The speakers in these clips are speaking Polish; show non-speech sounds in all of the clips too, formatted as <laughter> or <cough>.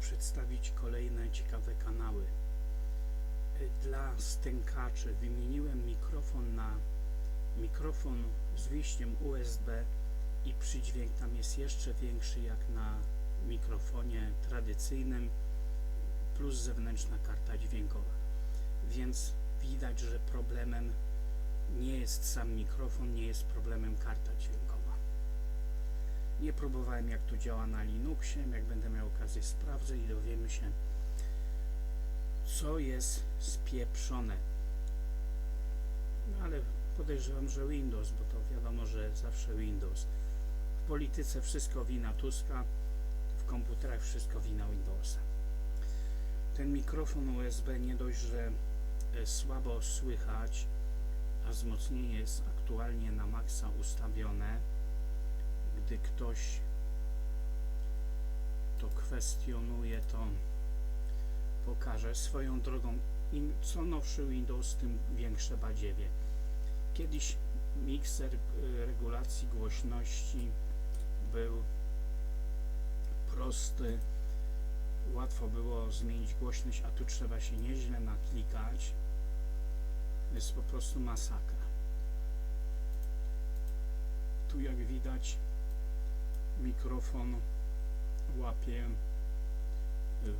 przedstawić kolejne ciekawe kanały. Dla stękaczy wymieniłem mikrofon na mikrofon z wyjściem USB i przydźwięk tam jest jeszcze większy jak na mikrofonie tradycyjnym plus zewnętrzna karta dźwiękowa. Więc widać, że problemem nie jest sam mikrofon, nie jest problemem karta dźwiękowa. Nie próbowałem jak to działa na Linuxie, jak będę miał okazję sprawdzę i dowiemy się co jest spieprzone. No ale podejrzewam, że Windows, bo to wiadomo, że zawsze Windows. W polityce wszystko wina Tuska, w komputerach wszystko wina Windowsa. Ten mikrofon USB nie dość, że e, słabo słychać, a wzmocnienie jest aktualnie na maksa ustawione. Gdy ktoś to kwestionuje, to pokażę swoją drogą. Im co nowszy Windows, tym większe badziewie. Kiedyś mikser y, regulacji głośności był prosty, łatwo było zmienić głośność, a tu trzeba się nieźle naklikać. Jest po prostu masakra. Tu jak widać mikrofon łapie. Y,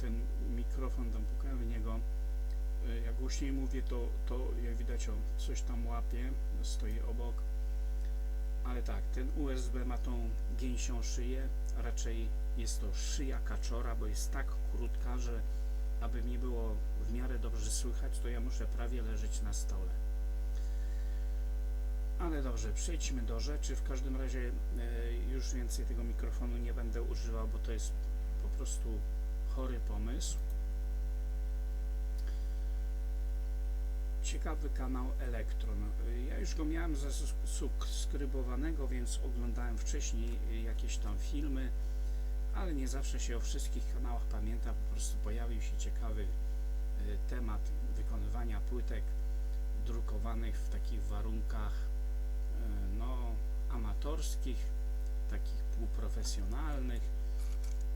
ten mikrofon tam pukałem w niego. Y, jak głośniej mówię to, to jak widać o coś tam łapie stoi obok. Ale tak, ten USB ma tą gęsią szyję raczej jest to szyja kaczora, bo jest tak krótka, że aby mi było w miarę dobrze słychać, to ja muszę prawie leżeć na stole. Ale dobrze, przejdźmy do rzeczy. W każdym razie e, już więcej tego mikrofonu nie będę używał, bo to jest po prostu chory pomysł. Ciekawy kanał Elektron. Ja już go miałem zasubskrybowanego, więc oglądałem wcześniej jakieś tam filmy, ale nie zawsze się o wszystkich kanałach pamięta. Po prostu pojawił się ciekawy e, temat wykonywania płytek drukowanych w takich warunkach no, amatorskich, takich półprofesjonalnych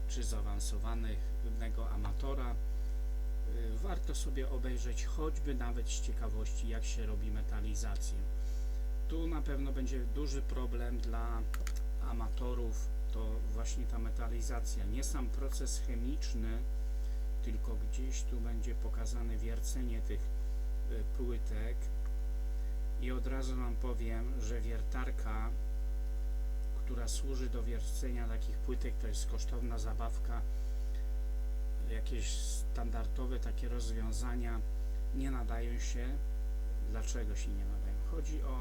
czy zaawansowanego amatora. E, Warto sobie obejrzeć choćby nawet z ciekawości, jak się robi metalizację. Tu na pewno będzie duży problem dla amatorów, to właśnie ta metalizacja. Nie sam proces chemiczny, tylko gdzieś tu będzie pokazane wiercenie tych y, płytek i od razu Wam powiem, że wiertarka, która służy do wiercenia takich płytek, to jest kosztowna zabawka. Jakieś standardowe takie rozwiązania nie nadają się. Dlaczego się nie nadają? Chodzi o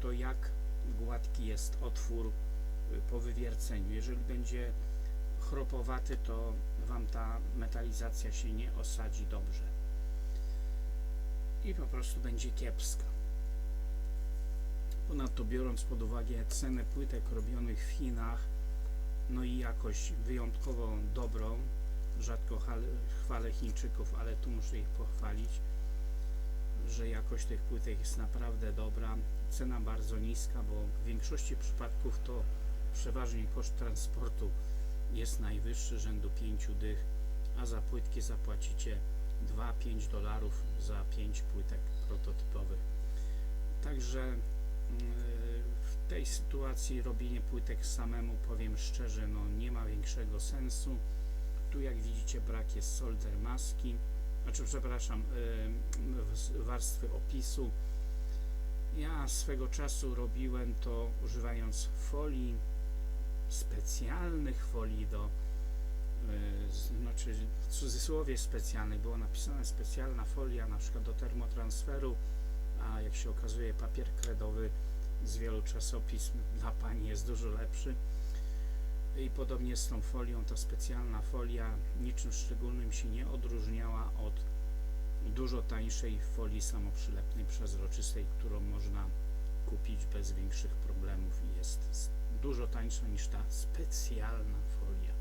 to, jak gładki jest otwór y, po wywierceniu. Jeżeli będzie chropowaty, to Wam ta metalizacja się nie osadzi dobrze i po prostu będzie kiepska. Ponadto biorąc pod uwagę cenę płytek robionych w Chinach, no i jakość wyjątkowo dobrą, rzadko chwalę Chińczyków, ale tu muszę ich pochwalić, że jakość tych płytek jest naprawdę dobra, cena bardzo niska, bo w większości przypadków to przeważnie koszt transportu jest najwyższy, rzędu 5 dych, a za płytki zapłacicie 2-5 dolarów za 5 płytek prototypowych. Także w tej sytuacji robienie płytek samemu, powiem szczerze, no nie ma większego sensu. Tu jak widzicie brak jest solder maski, znaczy przepraszam, warstwy opisu. Ja swego czasu robiłem to używając folii, specjalnych folii do z- znaczy w cudzysłowie specjalnych, było napisane specjalna folia na przykład do termotransferu, a jak się okazuje papier kredowy z wielu czasopism dla pani jest dużo lepszy. I podobnie z tą folią, ta specjalna folia niczym szczególnym się nie odróżniała od dużo tańszej folii samoprzylepnej, przezroczystej, którą można kupić bez większych problemów i jest dużo tańsza niż ta specjalna folia.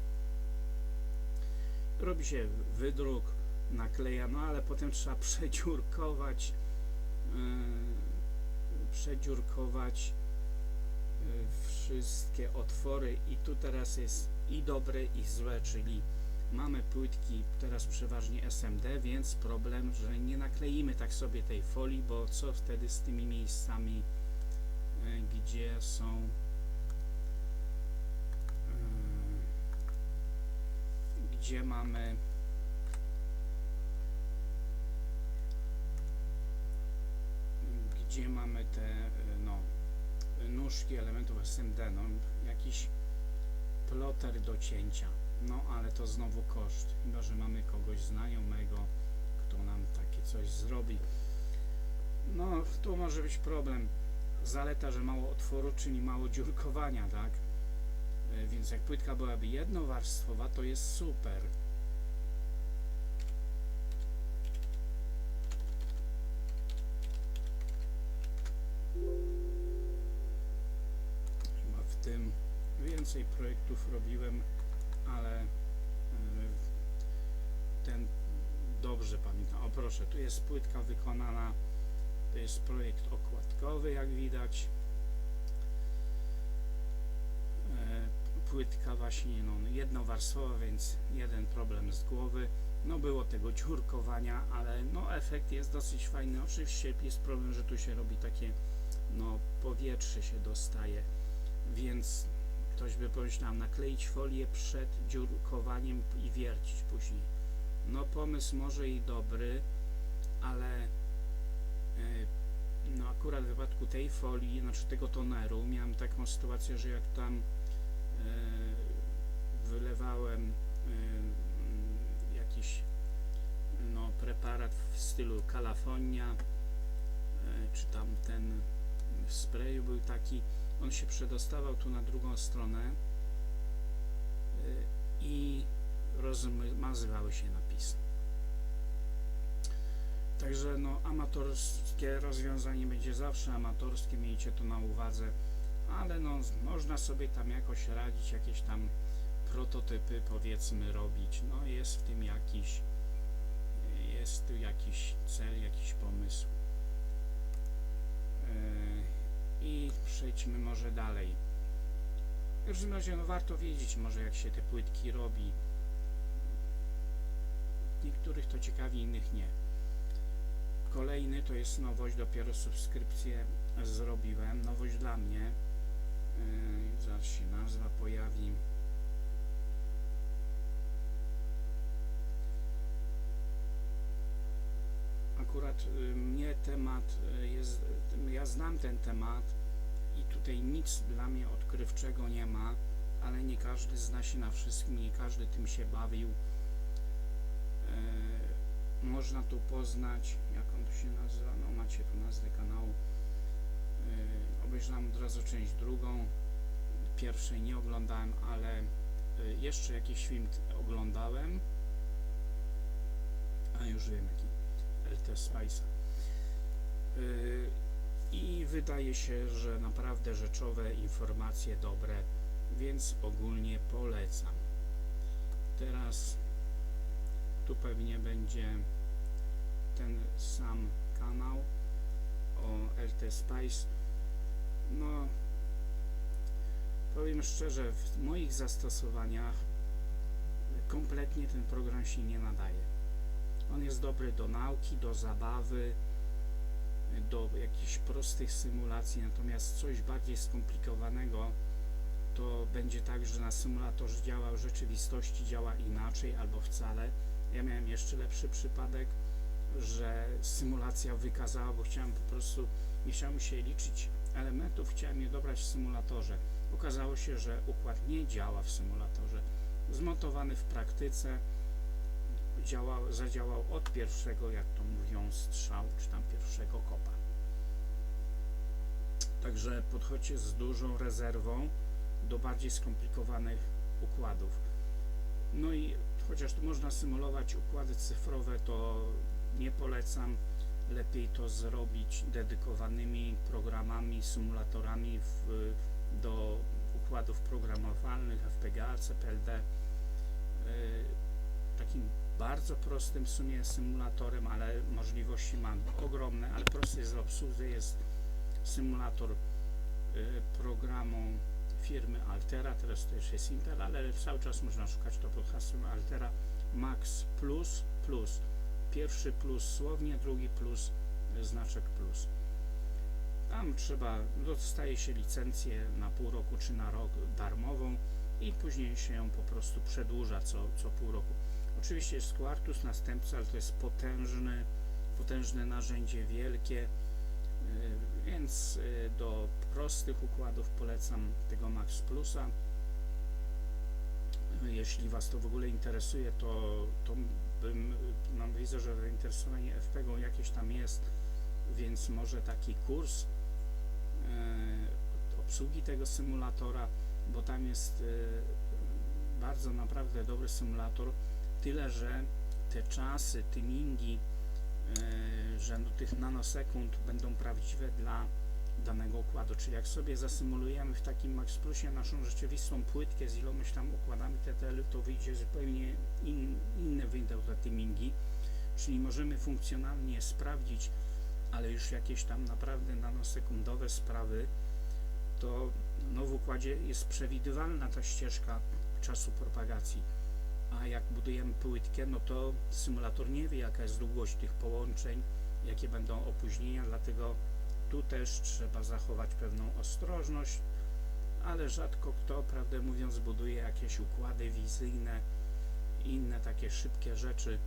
Robi się wydruk, nakleja, no ale potem trzeba <laughs> przedziurkować, przedziurkować yy, w, wszystkie otwory. I tu teraz jest i dobre i złe, czyli mamy płytki teraz przeważnie SMD, więc problem, że nie nakleimy tak sobie tej folii, bo co wtedy z tymi miejscami, e, gdzie są gdzie mamy gdzie mamy te e, no, nóżki elementów SMD, no jakiś ploter do cięcia. No ale to znowu koszt, chyba że mamy kogoś znajomego, kto nam takie coś zrobi. No tu może być problem. Zaleta, że mało otworu, czyli mało dziurkowania, tak? E, Więc jak płytka byłaby jednowarstwowa, to jest super. Chyba w tym więcej projektów robiłem, ale e, ten dobrze pamiętam. O proszę, tu jest płytka wykonana, to jest projekt okładkowy, jak widać. E, Płytka właśnie no, jednowarstwowa, więc jeden problem z głowy. No było tego dziurkowania, ale no efekt jest dosyć fajny. Oczywiście jest problem, że tu się robi takie, no powietrze się dostaje, więc ktoś by pomyślał nakleić folię przed dziurkowaniem i wiercić później. No pomysł może i dobry, ale e, no akurat w wypadku tej folii, znaczy tego toneru, miałem taką sytuację, że jak tam e, wylewałem e, mm, jakiś no, preparat w stylu California, e, czy tam ten w sprayu był taki, on się przedostawał tu na drugą stronę e, i rozmazywały się napisy. Także no, amatorskie rozwiązanie będzie zawsze amatorskie, miejcie to na uwadze, ale no, można sobie tam jakoś radzić, jakieś tam prototypy powiedzmy robić. No jest w tym jakiś jest tu jakiś cel, jakiś pomysł. Yy, Przejdźmy może dalej. W każdym razie no, warto wiedzieć może jak się te płytki robi. Niektórych to ciekawi, innych nie. Kolejny to jest nowość, dopiero subskrypcję zrobiłem. Nowość dla mnie. Yy, zaraz się nazwa pojawi. Akurat y, mnie temat y, jest, ja znam ten temat i tutaj nic dla mnie odkrywczego nie ma, ale nie każdy zna się na wszystkim, nie każdy tym się bawił. E, można tu poznać, jak on tu się nazywa, no macie tu nazwę kanału. E, obejrzałem od razu część drugą, pierwszej nie oglądałem, ale e, jeszcze jakiś film oglądałem, a już wiem jaki, LT Spice'a. Wydaje się, że naprawdę rzeczowe informacje dobre, więc ogólnie polecam. Teraz tu pewnie będzie ten sam kanał o LT Spice. No, powiem szczerze, w moich zastosowaniach kompletnie ten program się nie nadaje. On jest dobry do nauki, do zabawy, do jakichś prostych symulacji, natomiast coś bardziej skomplikowanego to będzie tak, że na symulatorze działa w rzeczywistości działa inaczej albo wcale. Ja miałem jeszcze lepszy przypadek, że symulacja wykazała, bo chciałem po prostu, nie chciałem się liczyć elementów, chciałem je dobrać w symulatorze. Okazało się, że układ nie działa w symulatorze. Zmontowany w praktyce działał, zadziałał od pierwszego, jak to mówią, strzału, czy tam pierwszego kopa. Także podchodźcie z dużą rezerwą do bardziej skomplikowanych układów. No i chociaż tu można symulować układy cyfrowe, to nie polecam. Lepiej to zrobić dedykowanymi programami, symulatorami w, do układów programowalnych, FPGA, CPLD. Yy, takim bardzo prostym w sumie symulatorem, ale możliwości ma ogromne, ale prosty jest w obsłudze, jest symulator y, programu firmy Altera, teraz to już jest Intel, ale cały czas można szukać to pod hasłem Altera Max Plus Plus. Pierwszy plus słownie, drugi plus e, znaczek plus. Tam trzeba, dostaje się licencję na pół roku czy na rok darmową i później się ją po prostu przedłuża co, co pół roku. Oczywiście jest Quartus następca, ale to jest potężny, potężne narzędzie, wielkie, y, więc y, do prostych układów polecam tego Max Plusa. Jeśli Was to w ogóle interesuje, to, to bym, no widzę, że zainteresowanie FPG jakieś tam jest, więc może taki kurs e, obsługi tego symulatora, bo tam jest e, bardzo naprawdę dobry symulator, tyle że te czasy, timingi, e, rzędu tych nanosekund będą prawdziwe dla danego układu, czyli jak sobie zasymulujemy w takim Max Plusie naszą rzeczywistą płytkę z ilomaś tam układami TTL, to wyjdzie zupełnie in, inne wyjdą timingi, czyli możemy funkcjonalnie sprawdzić, ale już jakieś tam naprawdę nanosekundowe sprawy, to no w układzie jest przewidywalna ta ścieżka czasu propagacji, a jak budujemy płytkę, no to symulator nie wie jaka jest długość tych połączeń, jakie będą opóźnienia, dlatego tu też trzeba zachować pewną ostrożność, ale rzadko kto, prawdę mówiąc, buduje jakieś układy wizyjne i inne takie szybkie rzeczy,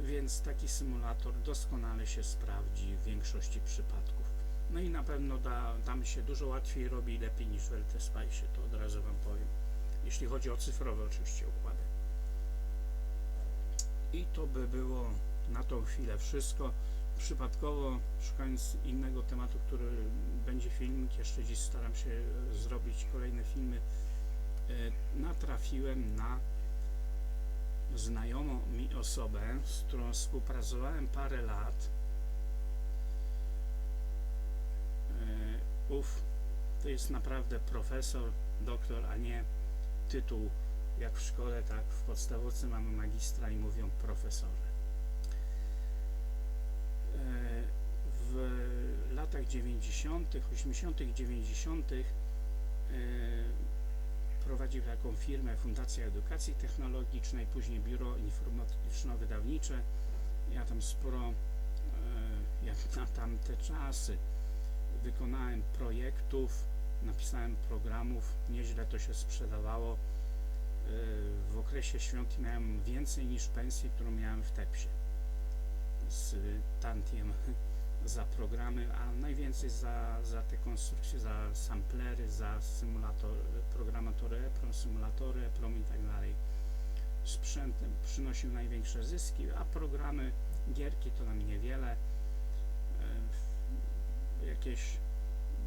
więc taki symulator doskonale się sprawdzi w większości przypadków. No i na pewno da, tam się dużo łatwiej robi, lepiej niż w LTSpice, to od razu Wam powiem. Jeśli chodzi o cyfrowe oczywiście układy. I to by było na tą chwilę wszystko. Przypadkowo, szukając innego tematu, który będzie filmik, jeszcze dziś staram się zrobić kolejne filmy, e, natrafiłem na znajomą mi osobę, z którą współpracowałem parę lat. E, Uf, to jest naprawdę profesor, doktor, a nie tytuł jak w szkole, tak w podstawówce mamy magistra i mówią profesorze. W latach 90., 80., 90. e, prowadził taką firmę Fundacja Edukacji Technologicznej, później Biuro Informatyczno-Wydawnicze. Ja tam sporo, e, jak na tamte czasy, wykonałem projektów, napisałem programów, nieźle to się sprzedawało. W okresie świąt miałem więcej niż pensję, którą miałem w TEPSie z tantiem <laughs> za programy, a najwięcej za, za te konstrukcje, za samplery, za symulator, programatory EPROM, symulatory EPROM i tak dalej. Sprzętem przynosił największe zyski, a programy, gierki to nam niewiele. E, Jakieś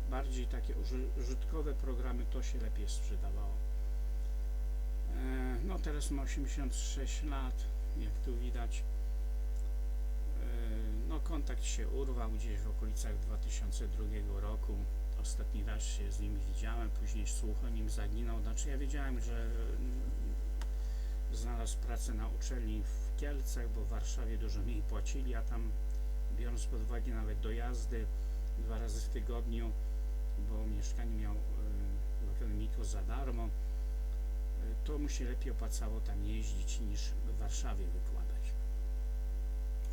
bardziej takie uży- użytkowe programy to się lepiej sprzedawało. E, No teraz ma 86 lat, jak tu widać. E, No kontakt się urwał gdzieś w okolicach 2002 roku. Ostatni raz się z nim widziałem, później słuch o nim zaginął. Znaczy ja wiedziałem, że mm, znalazł pracę na uczelni w Kielcach, bo w Warszawie dużo mniej płacili, a tam biorąc pod uwagę nawet dojazdy dwa razy w tygodniu, bo mieszkanie miał e, w akademiku za darmo, e, to mu się lepiej opłacało tam jeździć niż w Warszawie wykładać.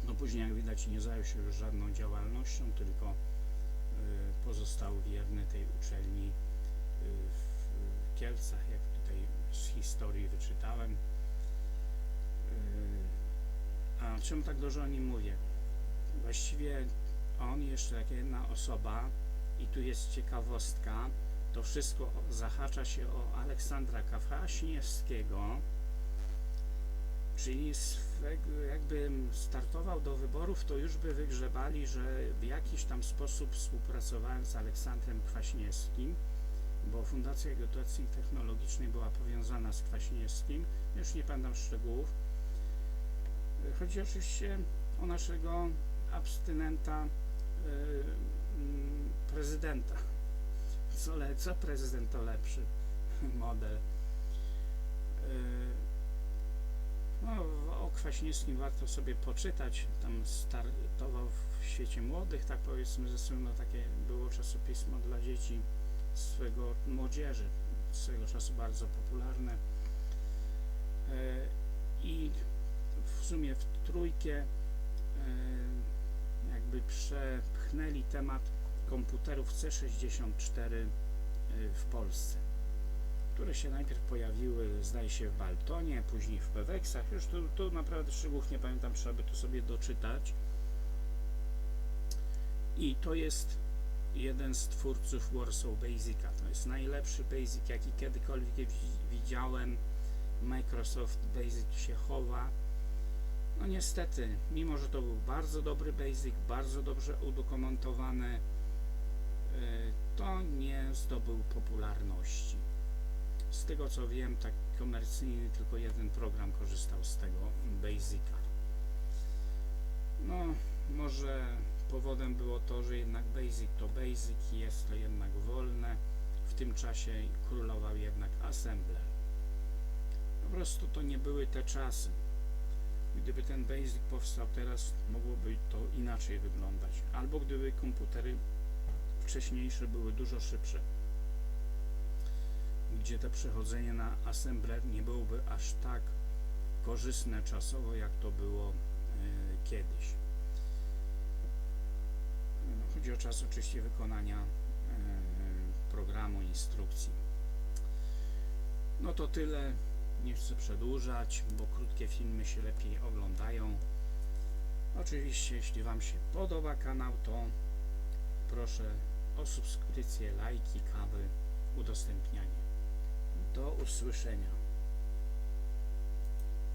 No później jak widać nie zajął się już żadną działalnością, tylko y, pozostał wierny tej uczelni y, w Kielcach, jak tutaj z historii wyczytałem. A czemu tak dużo o nim mówię? Właściwie on jeszcze jak jedna osoba i tu jest ciekawostka, to wszystko zahacza się o Aleksandra Kafaśniewskiego, czyli swego, jakby startował do wyborów, to już by wygrzebali, że w jakiś tam sposób współpracowałem z Aleksandrem Kwaśniewskim, bo Fundacja Edukacji Technologicznej była powiązana z Kwaśniewskim, już nie pamiętam szczegółów. Chodzi oczywiście o naszego abstynenta mm, prezydenta. Co, le, co prezydent to lepszy <laughs> model. Y, no, o Kwaśniewskim warto sobie poczytać. Tam startował w świecie młodych, tak powiedzmy, zresztą takie było czasopismo dla dzieci swego młodzieży, swego czasu bardzo popularne. E, I w sumie w trójkę e, jakby przepchnęli temat komputerów C64 e, w Polsce, które się najpierw pojawiły, zdaje się, w Baltonie, później w Pewexach. Już tu, tu naprawdę szczegółów nie pamiętam, trzeba by to sobie doczytać. I to jest jeden z twórców Warsaw Basica. To jest najlepszy Basic, jaki kiedykolwiek wi- widziałem. Microsoft Basic się chowa. No niestety, mimo że to był bardzo dobry Basic, bardzo dobrze udokumentowany, y, to nie zdobył popularności. Z tego co wiem, tak komercyjny tylko jeden program korzystał z tego Basica. No, może powodem było to, że jednak Basic to Basic i jest to jednak wolne. W tym czasie królował jednak Assembler. Po prostu to nie były te czasy. Gdyby ten Basic powstał teraz, mogłoby to inaczej wyglądać. Albo gdyby komputery wcześniejsze były dużo szybsze, gdzie to przechodzenie na Assembler nie byłoby aż tak korzystne czasowo, jak to było e, kiedyś. No, chodzi o czas oczywiście wykonania e, programu, instrukcji. No to tyle. Nie chcę przedłużać, bo krótkie filmy się lepiej oglądają. Oczywiście, jeśli Wam się podoba kanał, to proszę o lajki, kawy, udostępnianie. Do usłyszenia.